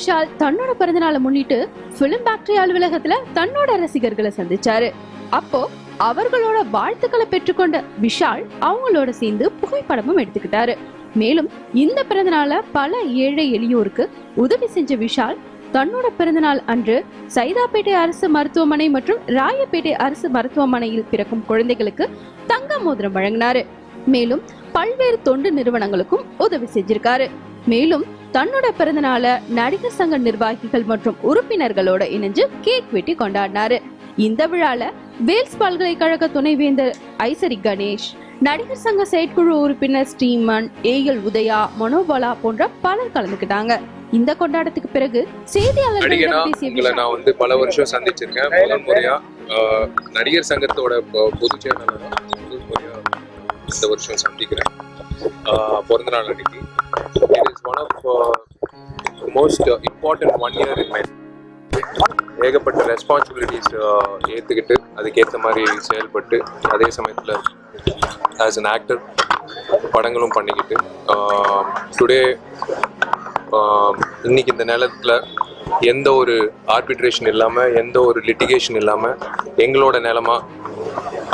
விஷால் தன்னோட பிறந்தநாளை முன்னிட்டு பிலிம் ஃபேக்டரி அலுவலகத்துல தன்னோட ரசிகர்களை சந்திச்சாரு. அப்போ அவர்களோட வாழ்த்துக்களை பெற்றுக்கொண்ட விஷால் அவங்களோட சேர்ந்து புகைப்படமும் எடுத்துக்கிட்டாரு. மேலும் இந்த பிறந்தநாள பல ஏழை எளியோருக்கு உதவி செஞ்ச விஷால் தன்னோட பிறந்தநாள் அன்று சைதாப்பேட்டை அரசு மருத்துவமனை மற்றும் ராயப்பேட்டை அரசு மருத்துவமனையில் பிறக்கும் குழந்தைகளுக்கு தங்க மோதிரம் வழங்கினாரு. மேலும் பல்வேறு தொண்டு நிறுவனங்களுக்கும் உதவி செஞ்சிருக்காரு. மேலும் தன்னோட பிறந்தநாள நடிகர் சங்க நிர்வாகிகள் மற்றும் உறுப்பினர்களோட இணைஞ்சு கேக் வெட்டி கொண்டாடினாரு. இந்த விழால வேல்ஸ் பல்கலைக்கழக துணைவேந்தர் ஐசரி கணேஷ் நடிகர் சங்க செயற்குழு உறுப்பினர் ஸ்ரீமன் ஏஎல் உதயா மனோபாலா போன்ற பலர் கலந்துக்கிட்டாங்க. இந்த கொண்டாட்டத்துக்கு பிறகு செய்தியாளர்களிடம் பேசிய நான் வந்து பல வருஷம் சந்திச்சிருக்கேன். முதல் முறையா நடிகர் சங்கத்தோட பொதுச் செயலாளரா முதல் முறையா இந்த வருஷம் சந்திக்கிறேன். ஆஹ், பிறந்த it is one of most important one year in my ஏகப்பட்ட ரெஸ்பான்சிபிலிட்டிஸ் uh, ஏற்றுக்கிட்டு அதுக்கேற்ற மாதிரி செயல்பட்டு அதே சமயத்தில் ஆஸ் அன் ஆக்டர் படங்களும் பண்ணிக்கிட்டு um, டுடே um, இன்னைக்கு இந்த நிலத்தில் எந்த ஒரு ஆர்பிட்ரேஷன் இல்லாமல் எந்த ஒரு லிட்டிகேஷன் இல்லாமல் எங்களோட நிலமாக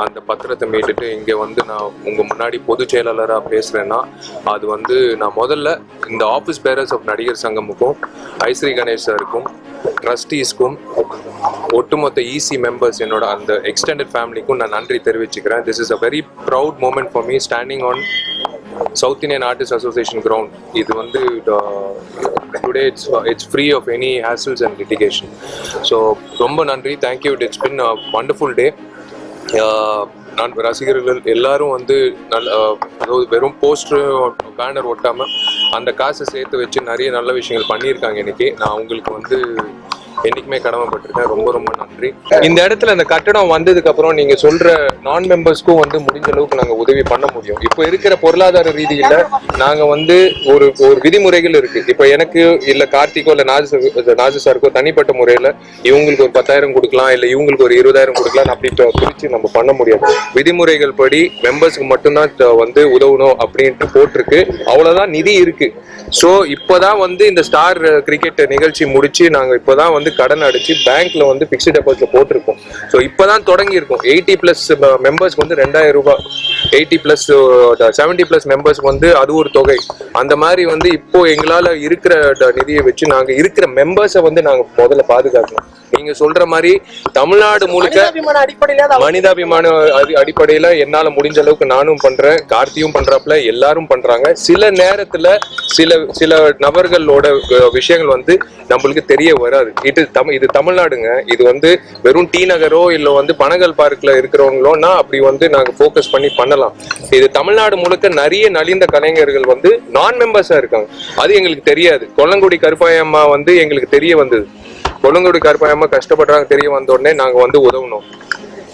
அந்த பத்திரத்தை மீட்டுட்டு இங்கே வந்து நான் உங்கள் முன்னாடி பொதுச் செயலாளராக பேசுகிறேன்னா அது வந்து நான் முதல்ல இந்த ஆஃபீஸ் பேரர்ஸ் ஆஃப் நடிகர் சங்கமுக்கும் ஐஸ்ரீ கணேஷ் சாருக்கும் ட்ரஸ்டீஸ்க்கும் ஒட்டுமொத்த இசி மெம்பர்ஸ் என்னோட அந்த எக்ஸ்டெண்டட் ஃபேமிலிக்கும் நான் நன்றி தெரிவிச்சுக்கிறேன். This is a very proud moment for me standing on South Indian Artist Association ground இது வந்து today it's it's free of any hassles and litigation so ரொம்ப நன்றி. Thank you it's been wonderful day நான் ரசிகர்கள் எல்லாரும் வந்து நல்ல அதாவது வெறும் போஸ்டர் பேனர் ஒட்டாமல் அந்த காசை சேர்த்து வச்சு நிறைய நல்ல விஷயங்கள் பண்ணியிருக்காங்க இன்னைக்கு. நான் அவங்களுக்கு வந்து என்னைக்குமே கடமைப்பட்டிருக்கேன். ரொம்ப ரொம்ப நன்றி. இந்த இடத்துல இந்த கட்டடம் வந்ததுக்கு அப்புறம் நீங்க சொல்ற நான் மெம்பர்ஸ்க்கும் வந்து முடிஞ்ச அளவுக்கு நாங்க உதவி பண்ண முடியும். இப்போ இருக்கிற பொருளாதார ரீதியில நாங்க வந்து ஒரு ஒரு விதிமுறைகள் இருக்கு. இப்போ எனக்கு இல்ல கார்த்திகோ இல்ல நாஜு நாஜு சாருக்கோ தனிப்பட்ட முறையில இவங்களுக்கு ஒரு பத்தாயிரம் கொடுக்கலாம் இல்ல இவங்களுக்கு ஒரு இருபதாயிரம் கொடுக்கலாம் அப்படி பிரிச்சு நம்ம பண்ண முடியாது. விதிமுறைகள் படி மெம்பர்ஸ்க்கு மட்டும்தான் வந்து உதவணும் அப்படின்ட்டு போட்டிருக்கு. அவ்வளவுதான் நிதி இருக்கு. ஸோ இப்போதான் வந்து இந்த ஸ்டார் கிரிக்கெட் uh, நிகழ்ச்சி முடிச்சு நாங்க இப்போதான் வந்து கடன் அடிச்சு பேங்க்ல வந்து பிக்ஸ்ட் டெபாசிட் போட்டிருக்கோம். ஸோ இப்போதான் தொடங்கியிருக்கோம். எயிட்டி பிளஸ் மெம்பர்ஸ்க்கு வந்து ரெண்டாயிரம் ரூபாய். எயிட்டி பிளஸ் செவன்டி பிளஸ் மெம்பர்ஸ்க்கு வந்து அது ஒரு தொகை. அந்த மாதிரி வந்து இப்போ எங்களால இருக்கிற நிதியை வச்சு நாங்க இருக்கிற மெம்பர்ஸை வந்து நாங்க முதல்ல பாதுகாக்கணும். நீங்க சொல்ற மாதிரி தமிழ்நாடு முழுக்க மனிதாபிமான அடிப்படையில என்னால முடிஞ்ச அளவுக்கு நானும் பண்றேன் கார்த்தியும் பண்றாப்புல எல்லாரும் பண்றாங்க. சில நேரத்துல சில சில நபர்களோட விஷயங்கள் வந்து நம்மளுக்கு தெரிய வராது. இது தம் இது தமிழ்நாடுங்க. இது வந்து வெறும் டி நகரோ இல்ல வந்து பனகல் பார்க்ல இருக்கிறவங்களோனா அப்படி வந்து நாங்க ஃபோக்கஸ் பண்ணி பண்ணலாம். இது தமிழ்நாடு முழுக்க நிறைய நலிந்த கலைஞர்கள் வந்து நான் மெம்பர்ஸா இருக்காங்க. அது எங்களுக்கு தெரியாது. கொல்லங்குடி கருப்பாயம்மா வந்து எங்களுக்கு தெரிய வந்தது. கொழுங்குடி கருப்பாயம்மா கஷ்டப்படுறாங்க தெரிய வந்த உடனே நாங்க வந்து உதவணும்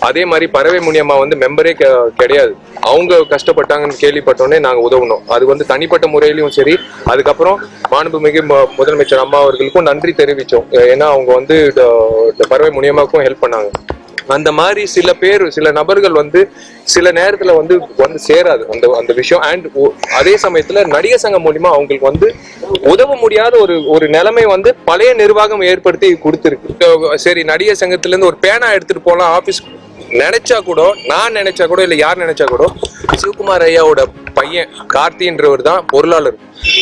அதே மாதிரி பறவை முனியம்மா வந்து மெம்பரே கிடையாது. அவங்க கஷ்டப்பட்டாங்கன்னு கேள்விப்பட்டோடனே நாங்கள் உதவணும் அது வந்து தனிப்பட்ட முறையிலையும் சரி அதுக்கப்புறம் மாண்புமிகு மு- முதலமைச்சர் அம்மா அவர்களுக்கும் நன்றி தெரிவித்தோம் ஏன்னா அவங்க வந்து இந்த- இந்த பறவை முனியமாக்கும் ஹெல்ப் பண்ணாங்க. அந்த மாதிரி சில பேர் சில நபர்கள் வந்து சில நேரத்துல வந்து வந்து சேராது. அந்த அந்த விஷயம். அண்ட் அதே சமயத்துல நடிகர் சங்கம் மூலியமா அவங்களுக்கு வந்து உதவ முடியாத ஒரு ஒரு நிலைமை வந்து பழைய நிர்வாகம் ஏற்படுத்தி கொடுத்துருக்கு. சரி நடிகர் சங்கத்துல இருந்து ஒரு பேனா எடுத்துட்டு போகலாம் ஆபீஸ் நினைச்சா கூட நான் நினைச்சா கூட இல்ல யார் நினைச்சா கூட சிவகுமார் ஐயாவோட பையன் கார்த்தின்றவர் தான் பொருளாளர்.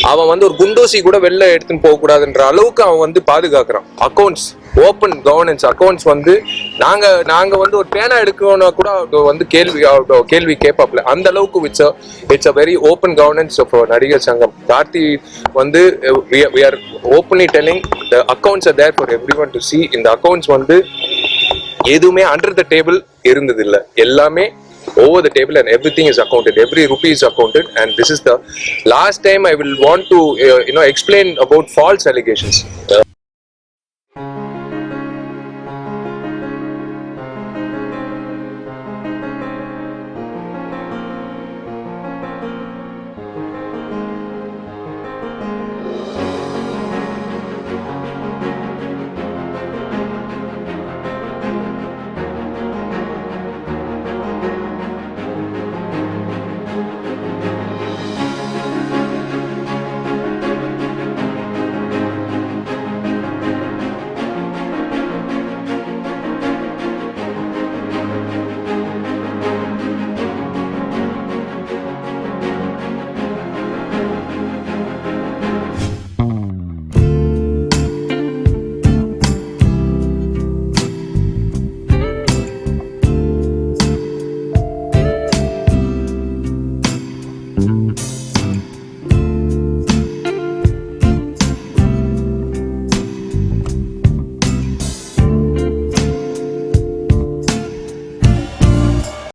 அவன் வந்து ஒரு குண்டோசி கூட வெளில எடுத்துன்னு போக கூடாதுன்ற அளவுக்கு அவன் வந்து பாதுகாக்கிறான். அக்கௌண்ட்ஸ் ஓப்பன் கவர்னன்ஸ் அக்கௌண்ட்ஸ் வந்து நாங்க நாங்க வந்து ஒரு பேனா எடுக்கணும்னா கூட அவங்க வந்து கேள்வி கேள்வி கேட்பாப்ல அந்த அளவுக்கு it's it's a very open governance of Nadigar Sangam. Karthi வந்து we are openly telling the accounts are there for everyone to see இந்த அக்கௌண்ட்ஸ் வந்து எதுவுமே அண்டர் த டேபிள் இருந்தது எல்லாமே over the table and everything is accounted. Every rupee is accounted. And this is the last time i will want to uh, you know explain about false allegations.